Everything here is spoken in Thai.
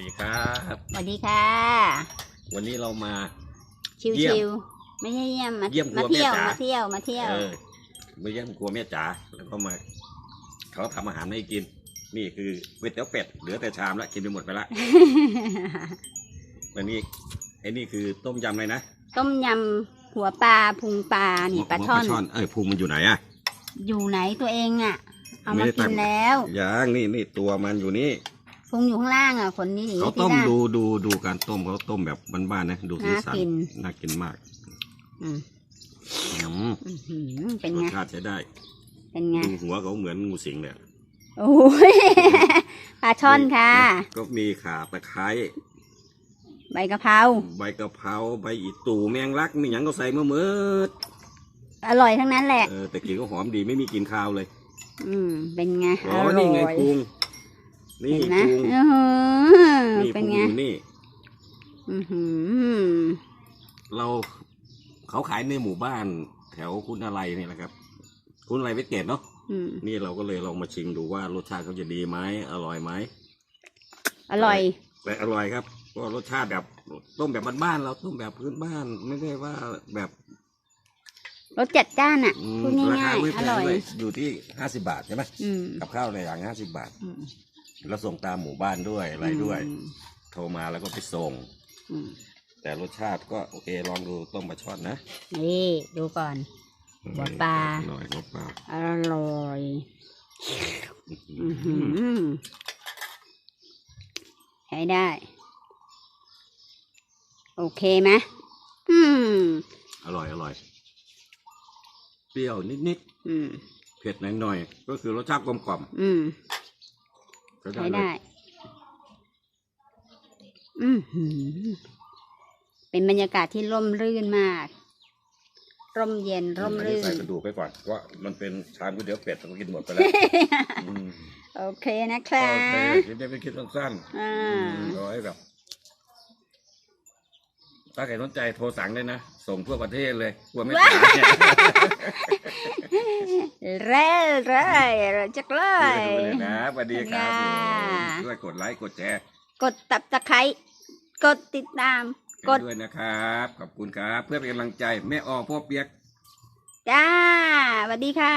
ดีครับสวัสดีค่ะ วันนี้เรามา ชิวเยี่ยมชิวๆไม่ใช่เยี่ยมมาเยี่ยมครัมาวเที่ยว แม่จ๋ามาเที่ยว มาเที่ยว เออมาเยี่ยมครัวแม่จ๋าแล้วก็มาเขาทำอาหารให้กิน นี่คือก๋วยเตี๋ยวเป็ดเหลือแต่ชามละกินไปหมดไปละ วันนี้ไอ้นี่คือต้มยำเลยนะต้มยำหัวปลาพุงปลา นี่ปลาหัวช่อน เอ้ยพุงมันอยู่ไหนอะอยู่ไหนตัวเองอะ เอาไม่มาได้กิตั้นง แล้วยังนี่นี่ตัวมันอยู่นี่ พุงอยู่ข้างล่างอะขนนี้หนีเขาที่ต้มล่างดูดูดูการต้มเขาต้มแบบบ้านๆนะดูสีสันน่ากินน่ากินมากอืมอืมอื้อหือเป็นรสไง ชาติใช้ได้เป็นไง ดูหัวเขาเหมือนงูสิงเลยโอ้ย ปลาช่อนค่ะ ก็มีข่าตะไคร้ใบกะเพรา ใบกะเพราใบอีตูแมงลักมีหยังก็ใส่มาเมืดอร่อยทั้งนั้นแหละ เออแต่กลิ่นก็หอมดีไม่มีกลิ่นคาวเลย อืม เป็นไงอ๋ออร่นี่ไงอยพุง นี่เห็นไหมพุงอื้อหือนี่เป็นพุงไง อยู่นี่ อือหือเราเขาขายในหมู่บ้าน แถวคุณอะไรนี่แหละครับ คุณอะไรเวทเกตเนาะอืมนี่เราก็เลยลองมาชิมดูว่ารสชาติเขาจะดีไหมอร่อยไหมอร่อย แต่อร่อยครับก็รสชาติแบบต้มแบบบ้านๆเราต้มแบบพื้นบ้านไม่ได้ว่าแบบรสจัดจ้านอะ อืมพูดราง่าคายไม่ๆ แพองร่อยเลยอยู่ที่ห้าสิบาทใช่ไหมอืมกับข้าวในอย่างห้าสิบาท อืม แล้วส่งตามหมู่บ้านด้วยอะไรด้วยอืมโทรมาแล้วก็ไปส่ง อืมแต่รสชาติก็โอเคลองดูต้มปลาช่อนนะนี่ดูก่อน หัวปลา หน่อยหัวปลาอร่อยอื้อหือใช้ได้ โอเคไหมอืม อร่อยอร่อยเปรี้ยวนิดอืม ๆเผ็ดหน่อยๆก็คือรสชาติกลมกล่อมอืม ใช้ใช้ได้เลได้ยอือหือเป็นบรรยากาศที่ร่มรื่นมาก ร่มเย็นร่มอันนี้รื่ใส่นกระดูกไปก่อนเพราะมันเป็นชามก๋วยเตี๋ยวเป็ดต้องกินหมดไปแล้วอืมโอเคนะคโอรัเคบคิดได้เป็นคิดสั้นๆอ่าอืมเอาไว้แบบ ถ้าใครสนใจโทรสั่งได้นะ ส่งทั่วประเทศเลยกลัวไม่ขายเนี่ยเร่เร่จักเลดูยเลยนะสวัสดีครับค่ะ ผมช่วยกดไลค์กดแชร์กดตับตะไคร้กดติดตามกให้ดด้วยนะครับ ขอบคุณครับ เพื่อเป็นกำลังใจแม่ออพ่อเปียก จ้าสวัสดีค่ะ